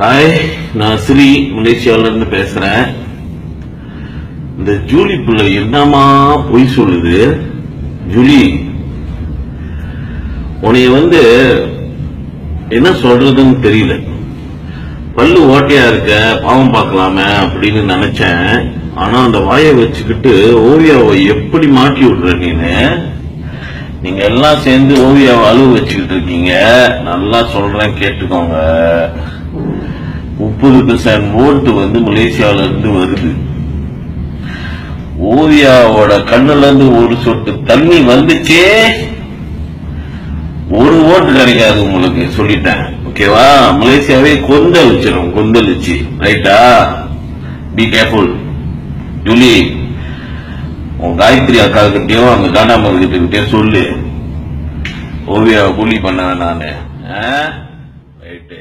Hi நான் ஸ்ரீ மலேசியால இருந்து பேசுறேன். இந்த ஜூலி பிள்ளை என்னமா பொய் சொல்லுது? ஜூலி உனைய வந்து என்ன சொல்றதுன்னு தெரியல. பல்லு ஓட்டையா இருக்க பாவம் பார்க்கலாமே அப்படின்னு நினைச்சேன். ஆனா அந்த வாயை வச்சுக்கிட்டு ஓவியாவை எப்படி மாட்டி விடுற நீனு? நீங்க எல்லாம் சேர்ந்து ஓவியாவை அழுவு வச்சுக்கிட்டு இருக்கீங்க. நல்லா சொல்றேன் கேட்டுக்கோங்க. முப்பது பெர்சன்ட் ஓட்டு வந்து மலேசியால இருந்து வருது. ஓவியாவோட கண்ணுல இருந்து ஒரு சொட்டு தண்ணி வந்துச்சே. ஒரு ஓட்டு கிடைக்காது உங்களுக்கு சொல்லிட்டேன். ஓகேவா? மலேசியாவே கொந்தளிச்சிடும் கொந்தளிச்சு. ரைட்டா பி கேர்ஃபுல் ஜூலி உன் காயத்ரி அக்காக்கிட்டயும் அந்த காண்டாமர் கிட்டயும் சொல்லு. ஓவியாவை கூலி பண்ண வேணான்னு. ரைட்டு